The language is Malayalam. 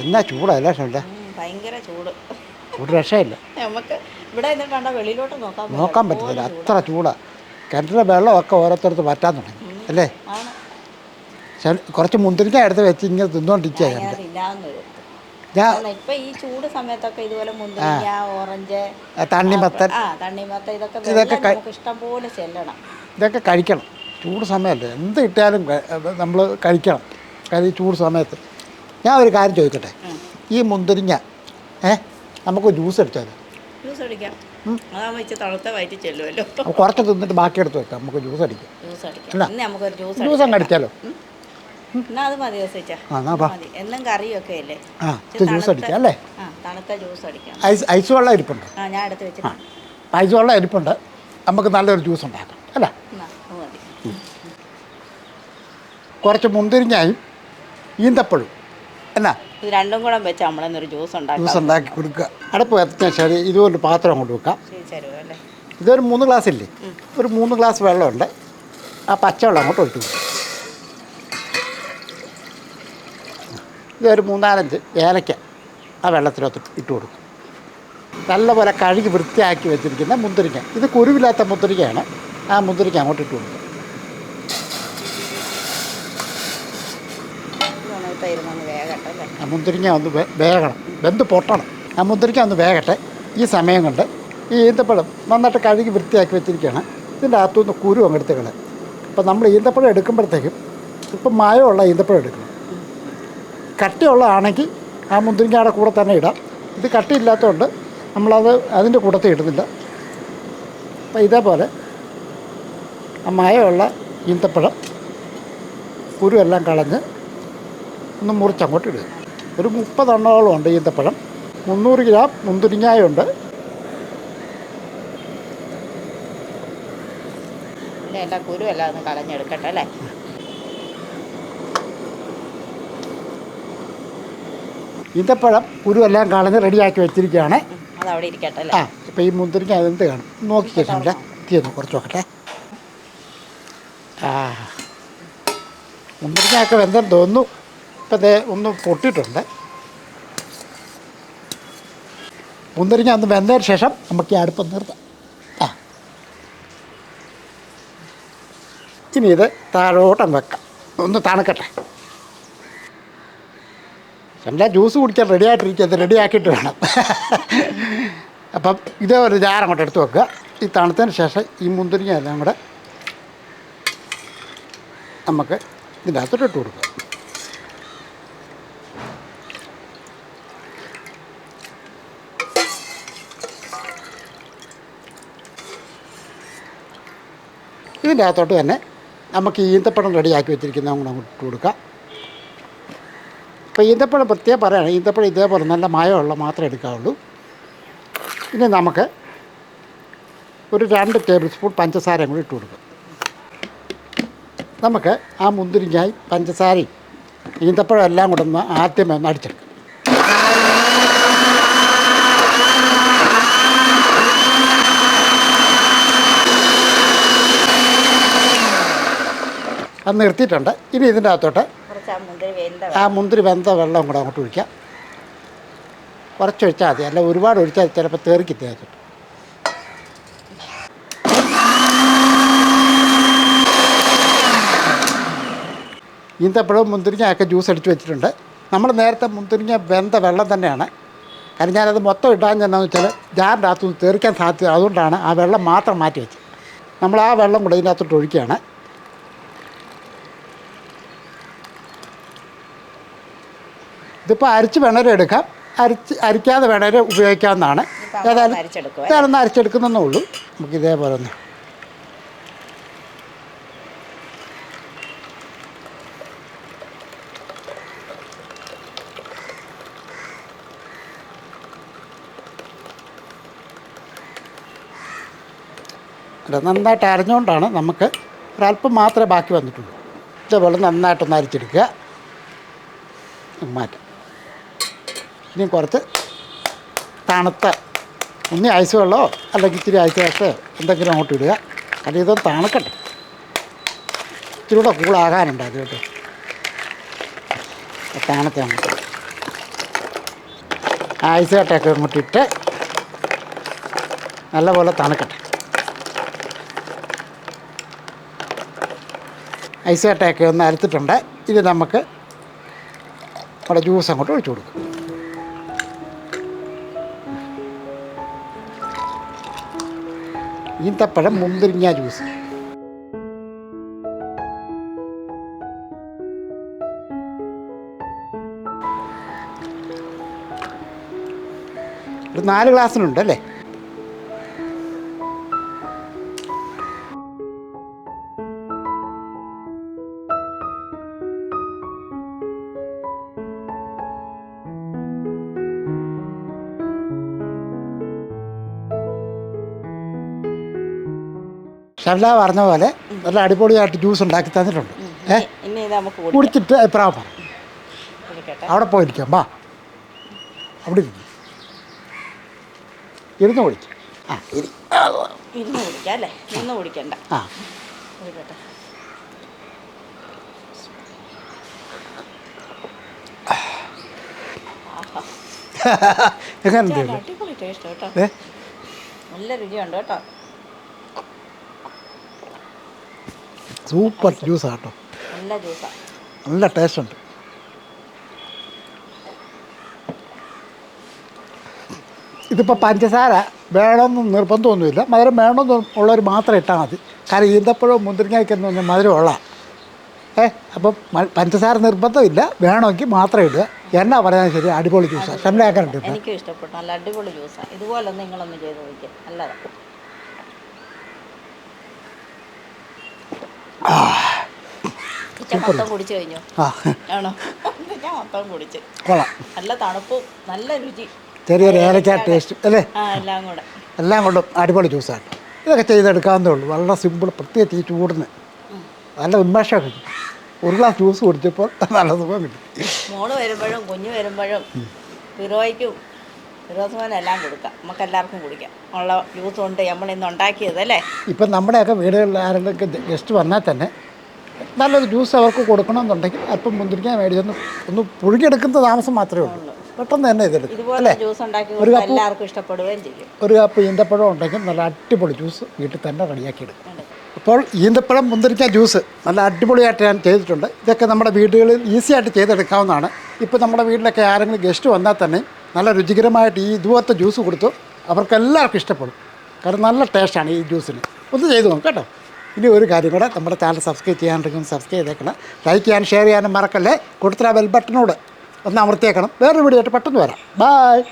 എന്നാ ചൂടല്ല ഷണ്ട ഭയങ്കര ചൂട്. ഒരു രക്ഷയില്ല. നമുക്ക് ഇവിടെ നിന്നിട്ടാണ്ട വെളിയിലോട്ട് നോക്കാൻ പറ്റത്തില്ല അത്ര ചൂടാ. കിണറ്റിലെ വെള്ളമൊക്കെ ഓരോരുത്തർക്ക് പറ്റാൻ തുടങ്ങി. അല്ലേ? കുറച്ച് മുന്തിരിക്ക എടുത്ത് വെച്ച് ഇങ്ങനെ തിന്നോണ്ടിരിക്കുക ഞാൻ ഇപ്പൊ ഈ ചൂട് സമയത്തൊക്കെ ഇതുപോലെ ഓറഞ്ച് തണ്ണിമത്തൻ ഇതൊക്കെ ഇതൊക്കെ വെള്ളം നമുക്ക് ഇഷ്ടം പോലെ ചെല്ലണം. ഇതൊക്കെ കഴിക്കണം. ചൂട് സമയമല്ലേ? എന്ത് കിട്ടിയാലും നമ്മൾ കഴിക്കണം. കാര്യം ഈ ചൂട് സമയത്ത്. ഞാൻ ഒരു കാര്യം ചോദിക്കട്ടെ? ഈ മുന്തിരിങ്ങ ഏ? നമുക്ക് ജ്യൂസ് അടിച്ചാലോ ജ്യൂസ് അടിക്കാം കുറച്ച് തിന്നിട്ട് ബാക്കി എടുത്ത് വെക്കാം. നമുക്ക് ജ്യൂസ് അടിക്കാം. ജ്യൂസ് അങ്ങ് അടിച്ചാലോ? എന്നാ കറിയൊക്കെ അല്ലേ? ജ്യൂസ് അടിക്കാം അല്ലേ? തണുത്ത ജ്യൂസ് അടിക്കാം. ഐസ് ഐസ് വെള്ളം ഇരിപ്പുണ്ട്. ഞാൻ എടുത്ത് വെച്ചിട്ടുണ്ട്. ഐസ് വെള്ളം ഇരിപ്പുണ്ട്. നമുക്ക് നല്ലൊരു ജ്യൂസ് ഉണ്ടാക്കാം. അല്ലേ? കുറച്ച് മുന്തിരിഞ്ഞായും ഈന്തപ്പഴും എന്നാ? ഇത് രണ്ടും കൂടെ വെച്ച് നമ്മളെന്നൊരു ജ്യൂസ് ഉണ്ടാക്കാം ജ്യൂസ് ഉണ്ടാക്കി കൊടുക്കുക. അടുപ്പ് എത്തിയ ശരി ഇതുപോലെ പാത്രം അങ്ങോട്ട് വെക്കാം. ഇതൊരു മൂന്ന് ഗ്ലാസ് ഇല്ലേ? ഒരു മൂന്ന് ഗ്ലാസ് വെള്ളമുണ്ട്. ആ പച്ചവെള്ളം അങ്ങോട്ട് ഒഴിച്ചു ഇതൊരു മൂന്നാലഞ്ച് ഏലക്ക ആ വെള്ളത്തിനകത്ത് ഇട്ട് കൊടുക്കും. നല്ലപോലെ കഴുകി വൃത്തിയാക്കി വെച്ചിരിക്കുന്ന മുന്തിരിക്ക ഇത് കുരുവില്ലാത്ത മുന്തിരിക്കയാണ് ആ മുന്തിരിക്ക അങ്ങോട്ട് ഇട്ട് കൊടുക്കും ഇതൊന്ന് ഇപ്പം ഇരുന്നൊന്ന് വേഗട്ടെ അല്ലേ ആ മുന്തിരിങ്ങ ഒന്ന് വേകണം. വെന്ത് പൊട്ടണം. ആ മുന്തിരിക്ക ഒന്ന് വേകട്ടെ. ഈ സമയം കൊണ്ട് ഈ ഈന്തപ്പഴം നന്നായിട്ട് കഴുകി വൃത്തിയാക്കി വെച്ചിരിക്കുകയാണ്. ഇതിന്റെ അകത്തുനിന്ന് കുരു അങ്ങ് എടുത്ത് കളയും. അപ്പോൾ നമ്മൾ ഈന്തപ്പഴം എടുക്കുമ്പോഴത്തേക്കും ഇപ്പം മായമുള്ള ഈന്തപ്പഴം എടുക്കണം. കട്ടിയുള്ളതാണെങ്കിൽ ആ മുന്തിരിങ്ങയുടെ കൂടെ തന്നെ ഇടാം. ഇത് കട്ടിയില്ലാത്തതുകൊണ്ട് നമ്മളത് അതിന്റെ കൂട്ടത്തിൽ ഇടുന്നില്ല. അപ്പം ഇതേപോലെ ആ മായമുള്ള ഈന്തപ്പഴം കുരു എല്ലാം കളഞ്ഞ് ഒന്ന് മുറിച്ചങ്ങോട്ട് ഇടുക. ഒരു മുപ്പതെണ്ണോളം ഉണ്ട് ഈന്തപ്പഴം. മുന്നൂറ് ഗ്രാം മുന്തിരിങ്ങായുണ്ട്. എല്ലാ കുരുവെല്ലാം ഒന്ന് കളഞ്ഞെടുക്കട്ടെ അല്ലേ? ഈന്തപ്പഴം കുരുവെല്ലാം കളഞ്ഞ് റെഡിയാക്കി വെച്ചിരിക്കുകയാണ്. ഉം, അത് അവിടെ ഇരിക്കട്ടെ ആ അല്ലേ ഇപ്പോൾ ഈ മുന്തിരിങ്ങ അതെന്ത് കാണും? നോക്കി തീർന്നു കുറച്ച് നോക്കട്ടെ. ആ മുന്തിരിങ്ങയൊക്കെ വെന്തെന്ന് തോന്നുന്നു. ഇപ്പം ഇത് ഒന്ന് പൊട്ടിയിട്ടുണ്ട്. മുന്തിരിങ്ങ ഒന്ന് വെന്തതിന് ശേഷം നമുക്ക് ഈ അടുപ്പം നിർത്താം. ആ. ഇനി ഇത് താഴോട്ടം വെക്കാം. ഒന്ന് തണുക്കട്ടെ. എല്ലാ ജ്യൂസ് കുടിക്കാൻ റെഡി ആയിട്ടിരിക്കുക. അത് റെഡി ആക്കിയിട്ട് വേണം. അപ്പം ഇതേ ഒരു ജാർ അങ്ങോട്ട് എടുത്ത് വെക്കുക. ഈ തണുത്തതിന് ശേഷം ഈ മുന്തിരിങ്ങ എല്ലാം കൂടെ നമുക്ക് ഇതിന്റെ അകത്തോട്ട് ഇട്ട് കൊടുക്കുക ഇതിന്റെ അകത്തോട്ട് തന്നെ നമുക്ക് ഈന്തപ്പഴം റെഡിയാക്കി വെച്ചിരിക്കുന്ന കൂടെ ഇട്ട് കൊടുക്കാം. ഇപ്പോൾ ഈന്തപ്പഴം പ്രത്യേകം പറയുകയാണ് ഈന്തപ്പഴം ഇതേപോലെ നല്ല മയമുള്ള മാത്രമേ എടുക്കാവുള്ളൂ. ഇനി നമുക്ക് ഒരു രണ്ട് ടേബിൾ സ്പൂൺ പഞ്ചസാരയും കൂടി ഇട്ട് കൊടുക്കും. നമുക്ക് ആ മുന്തിരിങ്ങായി പഞ്ചസാരയും ഈന്തപ്പഴം എല്ലാം കൂടെ ഒന്ന് ആദ്യമേ ഒന്ന് അടിച്ചെടുക്കും. അത് നിർത്തിയിട്ടുണ്ട്. ഇനി ഇതിന്റെ അകത്തോട്ട് ആ മുന്തിരി വെന്ത വെള്ളം കൂടെ അങ്ങോട്ട് ഒഴിക്കാം. കുറച്ചൊഴിച്ചാൽ മതി. അല്ല ഒരുപാട് ഒഴിച്ചാൽ ചിലപ്പോൾ തേറിക്ക് തേച്ചിട്ട് ഈന്തപ്പഴവും മുന്തിരിങ്ങയൊക്കെ ജ്യൂസ് അടിച്ച് വെച്ചിട്ടുണ്ട്. നമ്മൾ നേരത്തെ മുന്തിരിങ്ങ വെന്ത വെള്ളം തന്നെയാണ്. കാരണം ഞാനത് മൊത്തം ഇടാൻ ചെന്നാന്ന് വെച്ചാൽ ജാറിന്റെ അകത്തുനിന്ന് തെറിക്കാൻ സാധ്യത അതുകൊണ്ടാണ് ആ വെള്ളം മാത്രം മാറ്റി വെച്ചത്. നമ്മൾ ആ വെള്ളം കൂടെ ഇതിനകത്തോട്ട് ഒഴിക്കുകയാണ്. ഇതിപ്പോൾ അരിച്ച് വേണേലും എടുക്കാം. അരിച്ച് അരിക്കാതെ വേണേലും ഉപയോഗിക്കാവുന്നതാണ്. ഏതായാലും ഇതാണെന്ന് അരിച്ചെടുക്കുന്നേ ഉള്ളൂ. നമുക്ക് ഇതേപോലെ ഒന്ന്. നന്നായിട്ട് അരഞ്ഞുകൊണ്ടാണ് നമുക്ക് ഒരല്പം മാത്രമേ ബാക്കി വന്നിട്ടുള്ളൂ. ഇതേപോലെ നന്നായിട്ടൊന്ന് അരിച്ചെടുക്കുക. മാറ്റാം. ഇനി കുറച്ച് തണുത്ത ഇനി ഐസ് വെള്ളമോ? അല്ലെങ്കിൽ ഇച്ചിരി ഐസ് വേസ്റ്റോ എന്തെങ്കിലും അങ്ങോട്ട് ഇടുക. അത് ഇതൊന്ന് തണുക്കട്ടെ. ഇച്ചിരി കൂടെ കൂളാകാനുണ്ട് അത് കേട്ടോ. തണുത്ത അങ്ങോട്ട് ഐസ് കട്ടയൊക്കെ അങ്ങോട്ട് ഇട്ട് നല്ലപോലെ തണുക്കട്ടെ. ഐസ് കട്ടയൊക്കെ ഒന്ന് അരത്തിട്ടുണ്ട് ഇത് നമുക്ക് നമ്മുടെ ജ്യൂസ് അങ്ങോട്ട് ഒഴിച്ചു കൊടുക്കും. ഈന്തപ്പഴം മുന്തിരിങ്ങ ജ്യൂസ്. ഒരു നാല് ഗ്ലാസ്സിനുണ്ട് ഷംല പറഞ്ഞ പോലെ നല്ല അടിപൊളിയായിട്ട് ജ്യൂസ് ഉണ്ടാക്കി തന്നിട്ടുണ്ട്. ഏഹ്. കുടിച്ചിട്ട് അഭിപ്രായം പറ. അവിടെ പോയിരിക്കാം വാ. അവിടെ ഇരിക്കും. ഇരുന്ന് കുടിക്കാം. ആ ഇരി. ഇരുന്ന് കുടിക്കാം അല്ലേ? ഇരുന്ന് കുടിക്കണ്ട. ആ. നല്ല രുചിയുണ്ട് കേട്ടോ. സൂപ്പർ ജ്യൂസാണ് കേട്ടോ. നല്ല ജ്യൂസാണ് നല്ല ടേസ്റ്റ് ഉണ്ട്. ഇതിപ്പോൾ പഞ്ചസാര വേണമെന്ന് നിർബന്ധമൊന്നുമില്ല. മധുരം വേണമെന്ന് ഉള്ളവർ മാത്രം ഇട്ടാൽ മതി. കാരണം ഈന്തപ്പഴവും മുന്തിരിങ്ങയ്ക്കെന്ന് പറഞ്ഞാൽ മധുരം ഉള്ള ഏ അപ്പം പഞ്ചസാര നിർബന്ധമില്ല. വേണമെങ്കിൽ മാത്രം ഇടുക. എന്നാ പറയാൻ ശരി അടിപൊളി ജ്യൂസാണ് എനിക്കും ഇഷ്ടപ്പെട്ടു. നല്ല അടിപൊളി ജ്യൂസാണ് ഇതുപോലെ നിങ്ങളൊന്ന് ചെയ്ത് നോക്കിയാൽ നല്ലതാണ് മൊത്തം കുടിച്ചു കഴിഞ്ഞു? ആണോ? ഞാൻ മൊത്തം കുടിച്ചു. കൊള്ളാം. നല്ല തണുപ്പ് നല്ല രുചി. ചെറിയൊരു ഏലക്ക ടേസ്റ്റ് അല്ലേ? എല്ലാം കൂടെ. എല്ലാം കൊണ്ടും അടിപൊളി ജ്യൂസാണ് ഇതൊക്കെ ചെയ്തെടുക്കാവുന്നേ ഉള്ളൂ. വളരെ സിമ്പിൾ പ്രത്യേകിച്ച് ഈ ചൂടിന്. നല്ല ഉന്മേഷമൊക്കെ കിട്ടും. ഒരു ഗ്ലാസ് ജ്യൂസ് കുടിച്ചപ്പോൾ നല്ല സുഖം കിട്ടും. മോൾ വരുമ്പോഴും കുഞ്ഞ് വരുമ്പോഴും ഫിറോയ്ക്കും ഫിറോസ്മാനും എല്ലാം കൊടുക്കാം. നമുക്ക് എല്ലാവർക്കും കുടിക്കാം. ഉള്ള ജ്യൂസ് കൊണ്ട് നമ്മൾ ഇന്ന് ഉണ്ടാക്കിയത് അല്ലേ? ഇപ്പം നമ്മുടെയൊക്കെ വീടുകളിൽ ആരെങ്കിലും ഗസ്റ്റ് വന്നാൽ തന്നെ നല്ലൊരു ജ്യൂസ് അവർക്ക് കൊടുക്കണമെന്നുണ്ടെങ്കിൽ അല്പം മുന്തിരിക്കാൻ മേടിച്ചൊന്ന് ഒന്ന് പുഴുകിയെടുക്കുന്ന താമസം മാത്രമേ ഉള്ളൂ. പെട്ടെന്ന് തന്നെ ഇതെടുക്കും ഇതുപോലെ അല്ലേ? ഒരു കപ്പ് എല്ലാവർക്കും ഇഷ്ടപ്പെടുകയും ചെയ്യും. ഒരു കപ്പ് ഈന്തപ്പഴം ഉണ്ടെങ്കിൽ നല്ല അടിപൊളി ജ്യൂസ് വീട്ടിൽ തന്നെ റെഡിയാക്കി എടുക്കും. അപ്പോൾ ഈന്തപ്പഴം മുന്തിരിക്ക ജ്യൂസ് നല്ല അടിപൊളിയായിട്ട് ഞാൻ ചെയ്തിട്ടുണ്ട്. ഇതൊക്കെ നമ്മുടെ വീടുകളിൽ ഈസി ആയിട്ട് ചെയ്തെടുക്കാവുന്നതാണ്. ഇപ്പോൾ നമ്മുടെ വീട്ടിലൊക്കെ ആരെങ്കിലും ഗസ്റ്റ് വന്നാൽ തന്നെ നല്ല രുചികരമായിട്ട് ഈ ഇതുപോലത്തെ ജ്യൂസ് കൊടുത്തു അവർക്കെല്ലാവർക്കും ഇഷ്ടപ്പെടും. കാരണം നല്ല ടേസ്റ്റാണ് ഈ ജ്യൂസിന്. ഒന്ന് ചെയ്തു നോക്കാം കേട്ടോ. ഇനി ഒരു കാര്യം കൂടെ നമ്മുടെ ചാനൽ സബ്സ്ക്രൈബ് ചെയ്യാണ്ടെങ്കിൽ സബ്സ്ക്രൈബ് ചെയ്തേക്കണം. ലൈക്ക് ചെയ്യാനും ഷെയർ ചെയ്യാനും മറക്കല്ലേ. കൊടുത്തിട്ട് ആ ബെൽ ബട്ടനോട് ഒന്ന് അമർത്തിയേക്കണം. വേറൊരു വീഡിയോ ആയിട്ട് പെട്ടെന്ന് വരാം. ബായ്